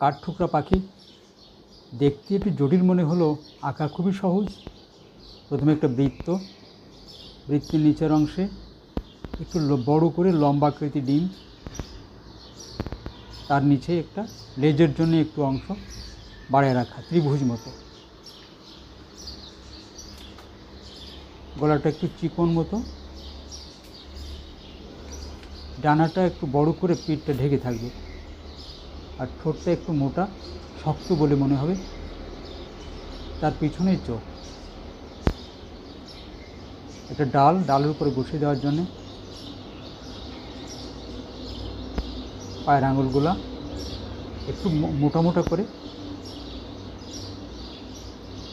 কাঠঠুকরা পাখি? দেখতে একটু জটিল মনে হলো। আঁকা খুবই সহজ। প্রথমে একটা বৃত্ত। বৃত্তের নিচের অংশে একটু বড় করে লম্বা আকৃতি ডিম। তার নিচে একটা লেজের জন্য একটু অংশ বাড়িয়ে রাখা, ত্রিভুজ মতো। গলাটা একটু চিকন মতো। ডানাটা একটু বড় করে পিঠটা ঢেকে থাকবে। আর ঠোঁটটা একটু মোটা, শক্ত বলে মনে হবে। তার পিছনে চোখ। একটা ডাল, ডালের উপরে বসিয়ে দেওয়ার জন্যে। পায়ের আঙুলগুলা একটু মোটা মোটা করে।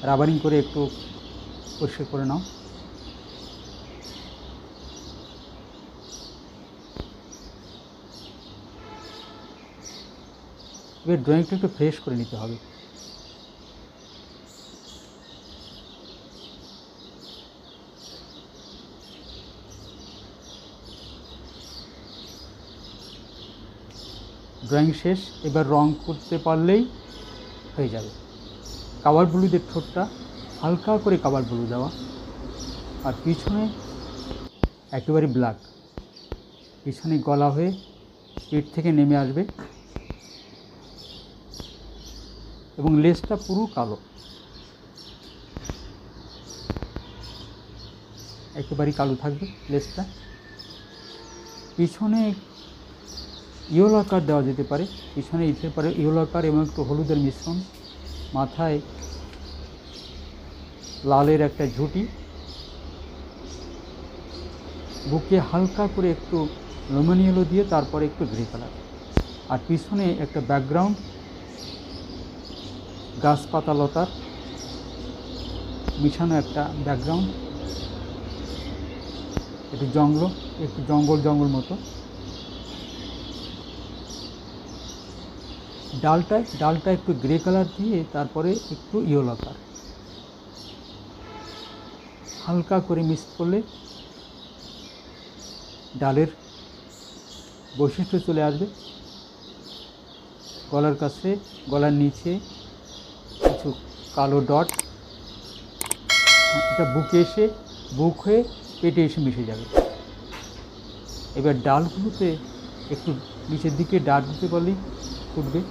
রাবারিং করে একটু পরিষ্কার করে নাও। এবার ড্রয়িংটা একটু ফ্রেশ করে নিতে হবে। ড্রয়িং শেষ, এবার রং করতে পারলেই হয়ে যাবে। কাবার ব্লুদের ঠোঁটটা হালকা করে কাবার ব্লু দেওয়া। আর পিছনে একেবারে ব্ল্যাক পিছনে গলা হয়ে পেট থেকে নেমে আসবে এবং লেজটা পুরো কালো। একেবারেই কালো থাকবে লেজটা। পিছনে ইয়েলো আকার দেওয়া যেতে পারে। পিছনে দিতে পারে ইয়েলো আকার এবং একটু হলুদের মিশ্রণ। মাথায় লালের একটা ঝুঁটি। বুকে হালকা করে একটু লেমন ইয়েলো দিয়ে তারপরে একটু গ্রে কালার আর পিছনে একটা ব্যাকগ্রাউন্ড গাছপাতা লতার মিশানো একটা ব্যাকগ্রাউন্ড একটু জঙ্গল একটু জঙ্গল জঙ্গল মতো। ডালটায় ডালটা একটু গ্রে কালার দিয়ে তারপরে একটু ইয়েলো কালার হালকা করে মিক্স করলে ডালের বৈশিষ্ট্য চলে আসবে। গলার কাছে, গলার নিচে কালো ডট। এটা বুকে এসে বুক হয়ে পেটে এসে মিশে যাবে। এবার ডালগুলোতে একটু নিচের দিকে ডাল দিতে পারলেই ফুটবে।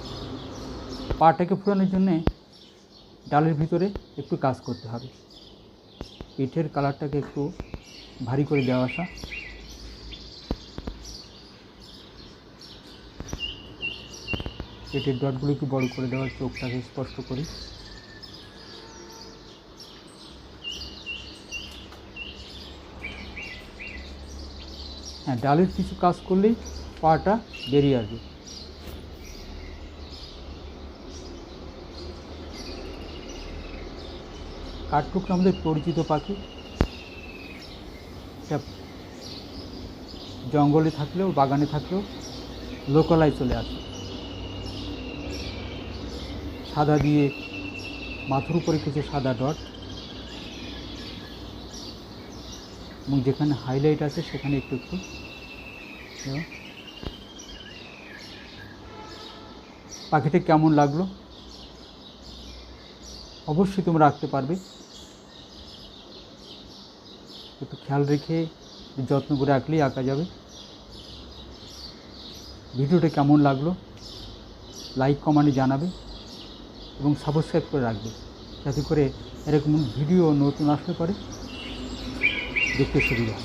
পাটাকে ফোটানোর জন্যে ডালের ভিতরে একটু কাজ করতে হবে। পিঠের কালারটাকে একটু ভারী করে দেওয়া আসা। পেটের ডটগুলো একটু বড় করে দেওয়ার চোখটাকে স্পষ্ট করি। হ্যাঁ ডালের কিছু কাজ করলেই পাটা বেরিয়ে আসবে। কাঠঠুকরা আমাদের পরিচিত পাখি। জঙ্গলে থাকলেও, বাগানে থাকলেও লোকালয় চলে আসে। সাদা দিয়ে মাথার উপরে কিছু সাদা ডট। এবং যেখানে হাইলাইট আছে সেখানে একটু একটু। পাখিটা কেমন লাগল? অবশ্যই তোমরা রাখতে পারবে। একটু খেয়াল রেখে যত্ন করে আঁকলেই আঁকা যাবে। ভিডিওটা কেমন লাগল? লাইক কমান্ডে জানাবে এবং সাবস্ক্রাইব করে রাখবে। যাতে করে এরকম ভিডিও নতুন আসলে পরে। দেখতে সুবিধা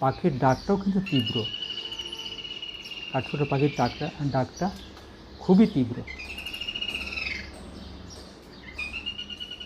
পাখির ডাকটাও কিন্তু তীব্র। কাঠছোটো পাখির ডাকটা ডাকটা খুবই তীব্র।